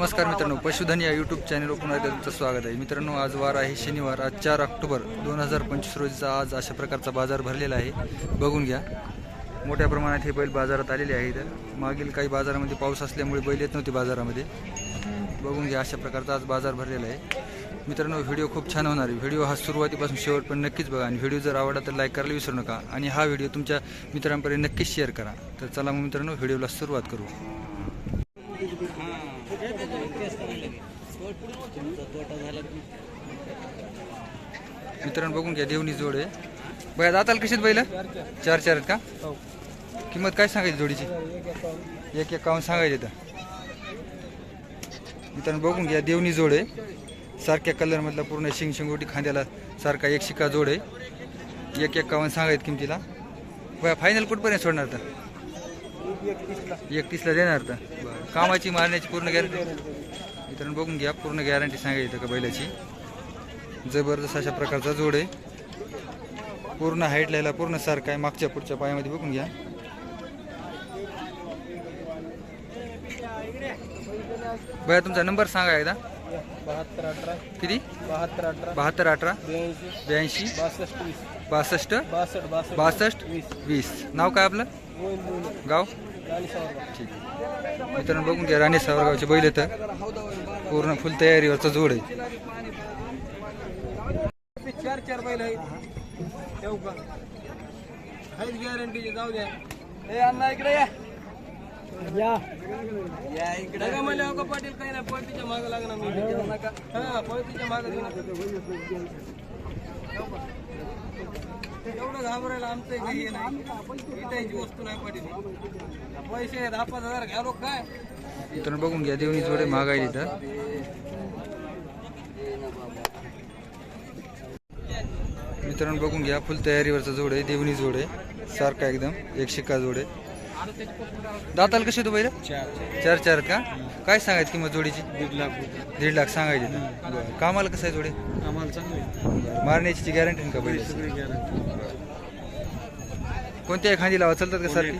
नमस्कार मित्रांनो पशुधन या यूट्यूब चॅनलवर पुन्हा एकदा तुमचं स्वागत आहे. मित्रांनो आज वार आहे शनिवार आज चार ऑक्टोबर दोन हजार पंचवीस रोजीचा आज अशा प्रकारचा बाजार भरलेला आहे. बघून घ्या. मोठ्या प्रमाणात हे बैल बाजारात आलेले आहेत. मागील काही बाजारामध्ये पाऊस असल्यामुळे बैल येत नव्हते बाजारामध्ये. बघून घ्या अशा प्रकारचा आज बाजार भरलेला आहे. मित्रांनो व्हिडिओ खूप छान होणार आहे. व्हिडिओ हा सुरुवातीपासून शेवट पण नक्कीच बघा आणि व्हिडिओ जर आवडला तर लाईक करायला विसरू नका. आणि हा व्हिडिओ तुमच्या मित्रांपर्यंत नक्कीच शेअर करा. तर चला मग मित्रांनो व्हिडिओला सुरुवात करू. मित्रांनो बघून घ्या देवणी जोड आहे. बघा जाताल कशीत बैल? चार चार. आहेत का? किंमत काय सांगायची जोडीची? एक एक काऊन सांगायची तर. मित्रांनो बघून घ्या देवणी जोड आहे. सारख्या कलरमधला पूर्ण शिंग शिंगोटी खांद्याला सारखा एक शिक्का जोड आहे. एक एक काऊन सांगायत किमतीला. बघा फायनल कुठपर्यंत सोडणार तर? एक तीसला. देणार तर. कामाची मारण्याची पूर्ण गॅरंटी मित्रांनो बघून घ्या. पूर्ण गॅरंटी सांगायची का बैलाची. जबरदस्त अशा प्रकारचा जोड आहे. पूर्ण हाईट लिहायला पूर्ण सारखा आहे. मागच्या पुढच्या पायामध्ये बघून घ्या. बया तुमचा नंबर सांगा एकदा. बहात्तर अठरा किती? बहात्तर अठरा. बहात्तर अठरा ब्याऐंशी. बासष्ट बासष्ट? बासष्ट बासष्ट वीस वीस. नाव काय आपलं? गाव? ठीक आहे मित्रांनो बघून घ्या राणे सावरगावचे बैल तर पूर्ण फुल तयारीवरचा जोड आहे. चार चार बैल आहेत ठेवू का आहेत गॅरंटीचे जाऊ द्या. ए अण्णा इकडे या या या इकडे नका मला पाटील काही नाही पळतीच्या मागं लागणार मी नका हा पळतीच्या मागं एवढं घाबरायला आमचं काही हे नाही. विटायची वस्तू नाही पैसे दहा पाच हजार घ्या लोक काय? मित्रांनो बघून घ्या देवणी जोडे महागाई इथं. मित्रांनो बघून घ्या फुल तयारीवरचा जोड आहे देवणी जोड. आहे सारखा एकदम एक शिक्का जोड. आहे दाताल कशी तो बैल? चार. चार चार का? काय सांगायची किंमत जोडीची? दीड लाख दीड लाख सांगायची. कामाला कसं आहे जोडे? आम्हाला चांगली मारण्याची गॅरंटी का गॅरंटी कोणत्या खांदी लावा? चालतात का सारखी?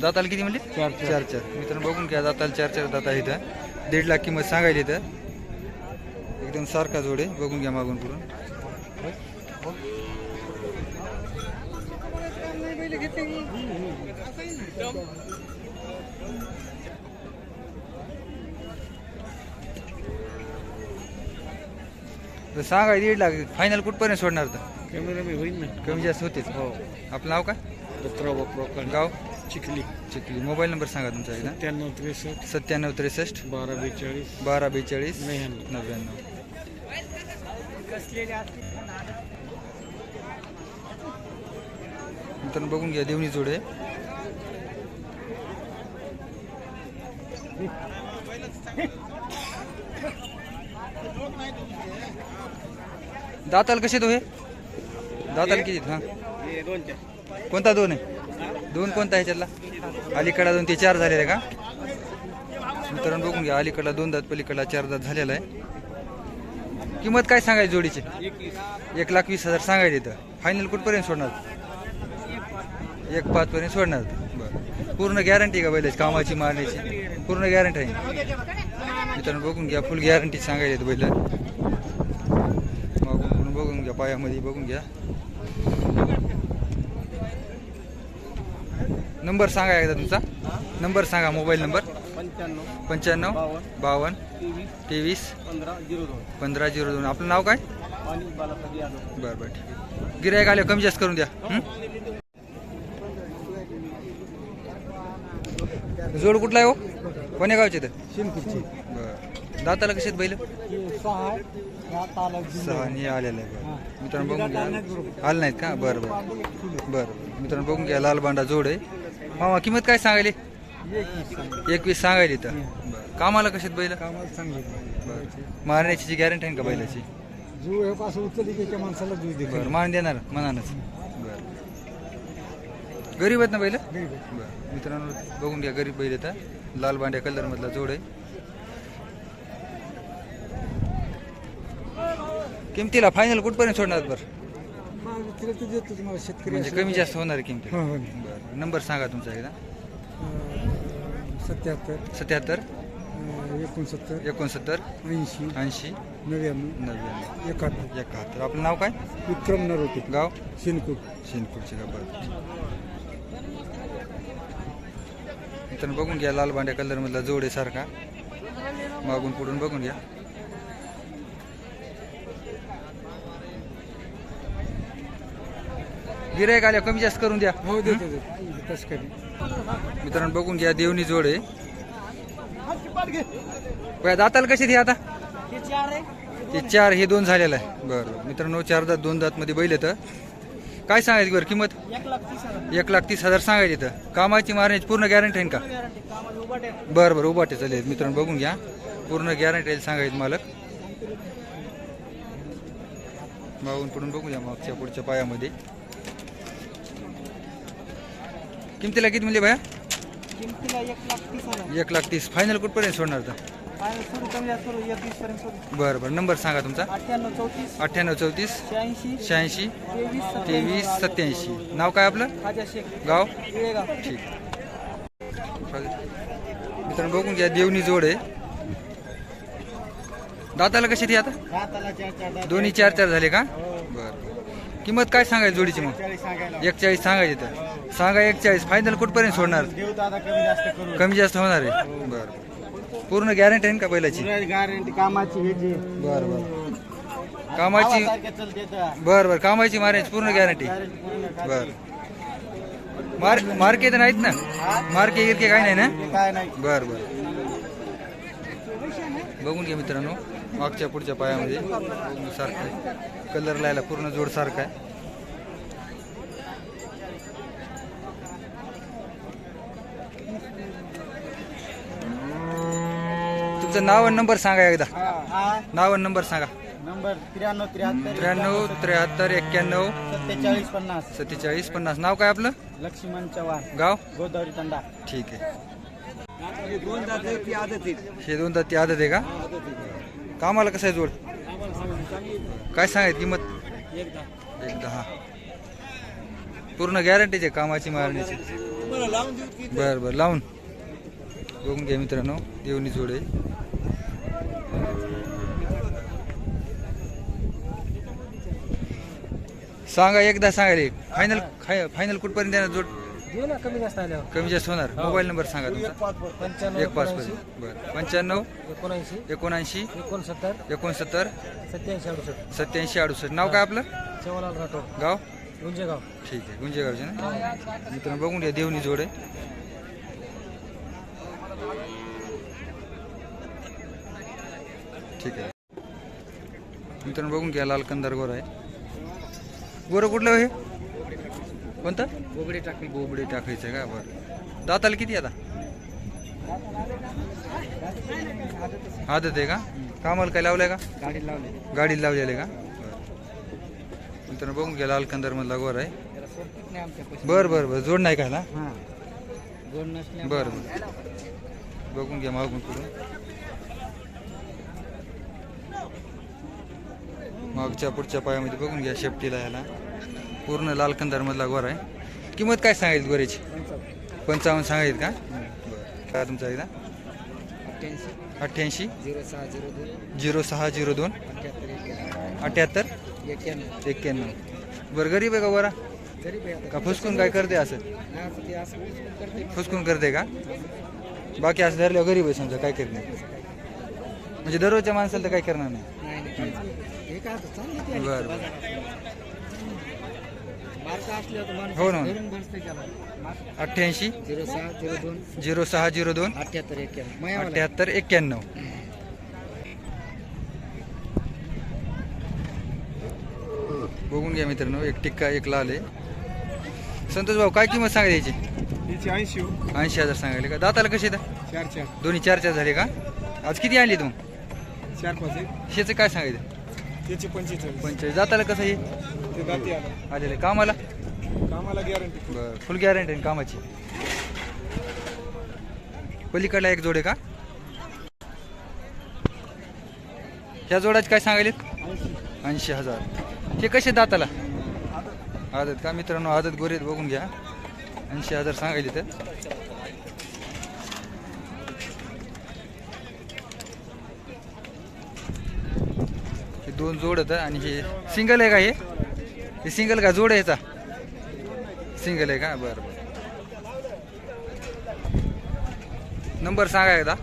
दाताला किती म्हणले? चार चार. चार मित्रांनो बघून घ्या दाताला चार चार दाता इथं दीड लाख किंमत सांगायली इथं एकदम सारखा जोड आहे. बघून घ्या मागून पुढून. तर सांगाय दीड लाख. फायनल कुठपर्यंत सोडणार तर? कॅमेरा मी होईल ना. कमी जास्त होतेच हो. आपलं नाव काय? दत्तराव बापराव गाव? चिखली. चिखली. मोबाईल नंबर सांगा तुमचा एकदा. सत्त्याण्णव त्रेसष्ट. सत्त्याण्णव त्रेसष्ट. बारा बेचाळीस. बारा बेचाळीस. नव्याण्णव. नव्याण्णव. मित्रांनो बघून घ्या देवणी जोडे दाताल कसे तो हे? दाताल किती हा? कोणता दोन आहे? दोन कोणता आहे त्याला अलीकडा दोन ते चार झालेले का? मित्रांनो बघून घ्या अलीकडला दोन दात पलीकडला चार दात झालेला आहे. किंमत काय सांगायची जोडीची? एक लाख वीस हजार सांगायचे इथं. फायनल कुठपर्यंत सोडणार? एक पाच पर्यंत सोडणार. बरं. पूर्ण गॅरंटी का बैलाची? कामाची मारण्याची पूर्ण गॅरंटी आहे. मित्रांनो बघून घ्या फुल गॅरंटी सांगायची बैल. बघून घ्या पायामध्ये बघून घ्या. नंबर सांगा एकदा तुमचा. नंबर सांगा मोबाईल नंबर. पंच्याण्णव पंच्याण्णव बावन्न बावन्न तेवीस तेवीस पंधरा झिरो दोन. पंधरा झिरो दोन. आपलं नाव काय? आणि बालासाहेब यादव. बरं बरं ठीक. गिरायक आले कमी जास्त करून द्या. हं? जोड कुठला आहे हो? कोण्या गावचे तर बरं. दाताला कसे आहेत बैल? सहा सहा आणि आलेलं आहे. बरं मित्रांनो बघून घ्या. आलं नाहीत का? बरं बरं बरं. मित्रांनो बघून घ्या. लाल बांडा जोड आहे. मामा किंमत काय सांगायले? एकवीस सांगायली तर बरं कामाला आहेत बैल? कामाला चांगले मारण्याची जी गॅरंटी आहे का बैलाची? जीव हे पासून उचलली की त्या माणसाला दूध दे बरं मान देणार मनानच. बरं. गरीब आहेत ना बैल? बरं. मित्रांनो बघून घ्या गरीब बैल येतात लाल बांड्या कलर मधला जोड आहे. किमतीला फायनल कुठपर्यंत सोडणार बरं? तिला तर देतो तुम्हाला शेतकरी म्हणजे कमी जास्त होणार आहे किमती. हो हो. बरं. नंबर सांगा तुमचा एकदा. सत्याहत्तर. सत्याहत्तर. एकोणसत्तर. एकोणसत्तर. ऐंशी. ऐंशी. नव्याण्णव. नव्याण्णव. एकाहत्तर. एकाहत्तर. आपलं नाव काय? विक्रम नरोटे. गाव? शिनकूट शेनपूरचे का बरं. मित्रांनो बघून घ्या लाल भांड्या कलरमधला जोड आहे सारखा मागून पुढून बघून घ्या. गिरायक आल्या कमी जास्त करून द्या. हो देतो तसं काही मित्रांनो बघून घ्या देवणी जोड आहे. बघा, दाताला कशी ती आता? ते चार हे दोन झालेलं आहे. बरं बरं. मित्रांनो चार दात दोन दात मध्ये बैल येतं काय सांगायची बरं किंमत? एक लाख तीस हजार. सांगायची इथं कामाची मारण्याची पूर्ण गॅरंटी आहे का? बरं बरं उभाटे चालेल. मित्रांनो बघून घ्या. पूर्ण गॅरंटी आहे सांगायचं मालक. मागून पुढून बघून घ्या मागच्या पुढच्या पायामध्ये. किमतीला किती म्हणजे भया किमतीला एक लाख तीस हजार. एक लाख तीस. फायनल कुठपर्यंत सोडणार तर फायनल सुरू कमी जास्त करू एक वीस पर्यंत सुरू बरं बरं. नंबर सांगा तुमचा. अठ्ठ्याण्णव चौतीस. अठ्ठ्याण्णव चौतीस. शहाऐंशी. शहाऐंशी. तेवीस तेवीस सत्याऐंशी नाव काय आपलं? खाजा शेख. गाव? वेळेगाव. ठीक. मित्रांनो बघून घ्या. देवणी जोड आहे. दाताला कशी ती आता? दोन्ही चार चार झाले का? बरं किंमत काय सांगायची जोडीची मग? एक चाळीस सांगायची तर. सांगा एक चाळीस फायनल कुठपर्यंत सोडणार? कमी जास्त होणार आहे. बरं. पूर्ण गॅरंटी आहे का पहिल्याची गॅरंटी कामाची ह्याची बरं बरं. कामाची बरं बरं. कामाची मारायची पूर्ण गॅरंटी बरं. मार मार्के तर नाहीत ना? मार्के गिरके काय नाही ना? बर बर. बघून घ्या मित्रांनो. मागच्या पुढच्या पायामध्ये. सारखं आहे. कलर लायला पूर्ण जोड सारखा आहे. तुमचं नाव आणि नंबर सांगा एकदा. हा नाव आणि नंबर सांगा. नंबर त्र्याण्णव त्र्याहत्तर त्र्याण्णव त्र्याहत्तर एक्क्याण्णव सत्तेचाळीस पन्नास. सत्तेचाळीस पन्नास. नाव काय आपलं? लक्ष्मण चव्हाण. गाव? गोदावरी तंडा. ठीक आहे. दोन जाती आदत हे दोन ती आदत आहे का? कामाला कसं आहे जोड? काय सांगायची किंमत? एक दहा पूर्ण गॅरंटीचे कामाची मारण्याची बर बर लावून. बघून घ्या मित्रांनो देवणी जोड आहे. सांगा एकदा सांगायला फायनल फायनल कुठपर्यंत देणार जोड देऊ ना कमी जास्त आल्यावर. कमी जास्त होणार. मोबाईल नंबर सांगा तुमचा. पंच्याण्णव एक पाच पर्यंत बरं. पंच्याण्णव एकोणऐंशी. एकोणऐंशी एकोणसत्तर. एकोणसत्तर सत्याऐंशी अडुसष्ट. सत्याऐंशी अडुसष्ट. नाव काय आपलं? सेवालाल राठोड. गाव? गुंजेगाव. ठीक आहे गुंजेगावचे ना? मित्रांनो बघून घ्या देवणी जोड आहे. ठीक आहे. मित्रांनो बघून घ्या लाल कंदार गोर आहे. गोरं कुठलं हो? कोणतं? बोगडे टाकली बोबडे टाकायचं का? बरं. दाताला किती आता? आदत आहे का? कामाला काय लावलंय का? गाडी लावली. गाडी लावलेली का? मित्रांनो बघून घ्या लाल कंदार मधला गोर आहे बर बर बर. जोड नाही का ना हां बर बर. बघून घ्या मागून पुढून मागच्या पुढच्या पायामध्ये बघून घ्या शेपटीला याला. पूर्ण लाल कंदार आहे. किंमत काय सांगायची गोऱ्याची पंचावन्न सांगायची का? बरं. काय तुमचा एकदा? अठ्ठ्याऐंशी. झिरो सहा झिरो दोन. झिरो सहा झिरो दोन अठ्ठ्याहत्तर एक्क्याण्णव बरं गरीब आहे का गोरा? का फुसकून काय करते असं? फुसकून करते का? बाकी असं धरल्यावर गरीब आहे समजा काय करत नाही म्हणजे दररोजच्या माणसाला तर काय करणार नाही. काय ती. बरं बरं. मार्क असल्यावर तर माणूस हो ना. धरून बसते त्याला. मार्क अठ्ठ्याऐंशी. झिरो सहा झिरो दोन. झिरो सहा झिरो दोन. अठ्ठ्याहत्तर एक्क्याण्णव. मयावाला अठ्ठ्याहत्तर एक्क्याण्णव. बघून घ्या मित्रांनो एक टिक्का एक लाल आहे. संतोष भाऊ काय किंमत सांगायची हिची ऐंशी ऐंशी हजार सांगायले का? दाताला कशी येतं चार चार. दोन्ही चार चार झाले का? आज किती आणली तू? चार पाच आहे शेचं काय सांगायचं? त्याची पंचेचाळीस. पंचेचाळीस. दाताला कसं हे ते दाती आला आलेलं. कामाला? कामाला गॅरंटी बरं. फुल गॅरंटी आहे कामाची? पलीकडला एक जोड आहे का? ह्या जोडाचे काय सांगायले ऐंशी हजार. हे कसे दाताला? आदत का मित्रांनो? आदत गोरेत बघून घ्या. ऐंशी हजार सांगायले तर दोन जोड होतं आणि हे सिंगल आहे का हे? हे सिंगल का? जोड आहे याचा? सिंगल आहे का? बरं बरं. नंबर सांगा एकदा.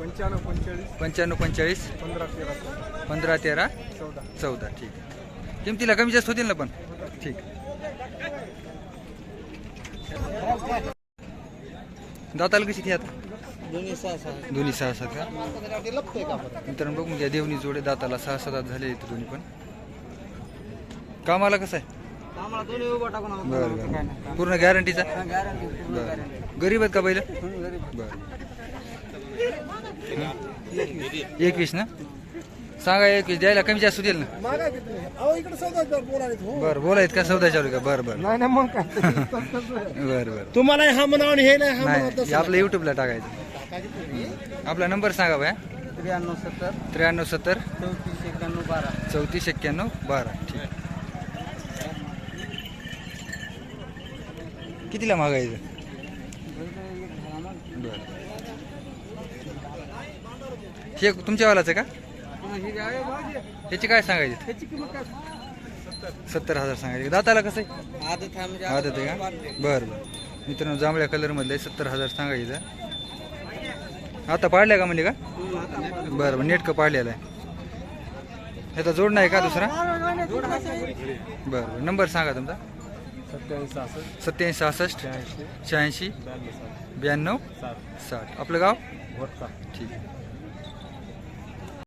पंच्याण्णव पंचेचाळीस. पंच्याण्णव पंचेचाळीस. पंधरा तेरा. पंधरा तेरा. चौदा. चौदा ठीक. आहे किमतीला कमी जास्त होतील ना पण? ठीक. दाताला कशी ती आता? दोन्ही सहा सात का? मित्रांनो बघून घ्या देवणी जोडे दाताला सहा सात दात झाले इथे दोन्ही पण. कामाला कसं आहे? आम्हाला दोन्ही उभा टाकून आम्हाला बरं बरं. पूर्ण गॅरंटीचा गॅरंटी बरं. गरीब आहेत का पहिलं बरं. एकवीस ना? सांगा एकवीस द्यायला कमी जास्त होतील ना? हो. बरं बोलायत का सौदा चालू का? बरं बरं. नाही ना मग काय? बरं बरं. तुम्हाला हा म्हणावं आणि हे नाही आपलं युट्यूबला टाकायचं. आपला नंबर सांगा बाया त्र्याण्णव सत्तर. त्र्याण्णव सत्तर. चौतीस एक्याण्णव बारा. चौतीस एक्क्याण्णव बारा. ठीक. कितीला मागायचं? हे तुमच्यावालाच आहे का? ह्याची काय सांगायचे? सत्तर हजार सांगायचे. दाताला कसं आहे? आदत आहे म्हणजे का? बरं बरं. मित्रांनो जांभळ्या कलरमधलं सत्तर हजार सांगायचं. आता पाडल्या का म्हणजे का? बरं बरं नेटकं पाडलेलं आहे. ह्याचा जोड नाही का दुसरा? बरं बरं नंबर सांगा तुमचा. सत्याऐंशी सहासष्ट सहासष्ट शहाऐंशी ब्याण्णव साठ. आपलं गाव? ठीक आहे.